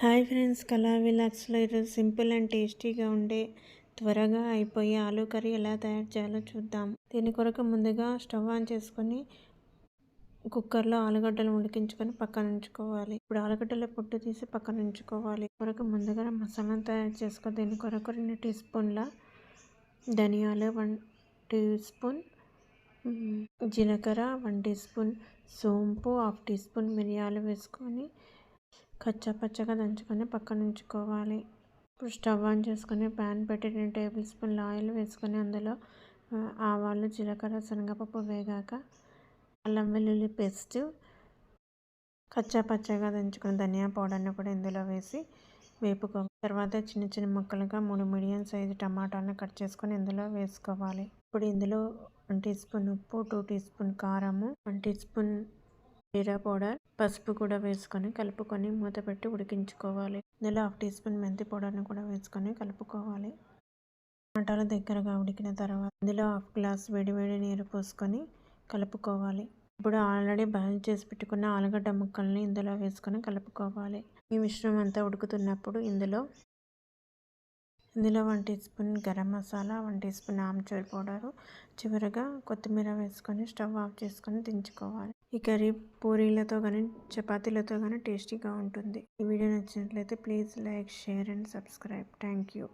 Hi friends కళా విలాక్స్లో ఈరోజు simple and టేస్టీగా ఉండే త్వరగా అయిపోయే ఆలూ కర్రీ ఎలా తయారు చేయాలో చూద్దాం. దీని కొరకు ముందుగా స్టవ్ ఆన్ చేసుకొని కుక్కర్లో ఆలుగడ్డలు ఉడికించుకొని పక్కన ఉంచుకోవాలి. ఇప్పుడు ఆలుగడ్డల పొట్టు తీసి పక్కన ఉంచుకోవాలి. కొరకు ముందుగా మసాలా తయారు చేసుకో దీని కొరకు రెండు టీ స్పూన్ల ధనియాలు వన్ టీ స్పూన్ జీలకర్ర వన్ టీ స్పూన్ సోంపు హాఫ్ టీ స్పూన్ మిరియాలు వేసుకొని కచ్చా పచ్చగా దంచుకొని పక్కన ఉంచుకోవాలి ఇప్పుడు స్టవ్ ఆన్ చేసుకొని ప్యాన్ పెట్టి రెండు టేబుల్ స్పూన్ల ఆయిల్ వేసుకొని అందులో ఆవాలు జీలకర్ర శనగపప్పు వేగాక అల్లం వెల్లుల్లి పేస్ట్ కచ్చా పచ్చగా దంచుకుని ధనియా పౌడర్ని కూడా ఇందులో వేసి వేపుకో తర్వాత చిన్న చిన్న ముక్కలుగా మూడు మీడియం సైజు టమాటాలను కట్ చేసుకొని ఇందులో వేసుకోవాలి. ఇప్పుడు ఇందులో వన్ టీ స్పూన్ ఉప్పు టూ టీ స్పూన్ కారము వన్ టీ స్పూన్ జీరా పౌడర్ పసుపు కూడా వేసుకొని కలుపుకొని మూత పెట్టి ఉడికించుకోవాలి. ఇందులో హాఫ్ టీ స్పూన్ మెంతి పౌడర్ని కూడా వేసుకొని కలుపుకోవాలి. టమాటాలు దగ్గరగా ఉడికిన తర్వాత ఇందులో హాఫ్ గ్లాస్ వేడి వేడి నీరు పోసుకొని కలుపుకోవాలి. ఇప్పుడు ఆల్రెడీ బాయిల్ చేసి పెట్టుకున్న ఆలుగడ్డ ముక్కల్ని ఇందులో వేసుకొని కలుపుకోవాలి. ఈ మిశ్రమం అంతా ఉడుకుతున్నప్పుడు ఇందులో ఇందులో one tea spoon garam masala one tea spoon amchur powder. చివరిగా కొత్తిమీర వేసుకొని స్టవ్ ఆఫ్ చేసుకొని దించుకోవాలి. ఈ కర్రీ పూరీలతో కానీ చపాతీలతో కానీ టేస్టీగా ఉంటుంది. ఈ వీడియో నచ్చినట్లయితే please like share and subscribe. Thank you.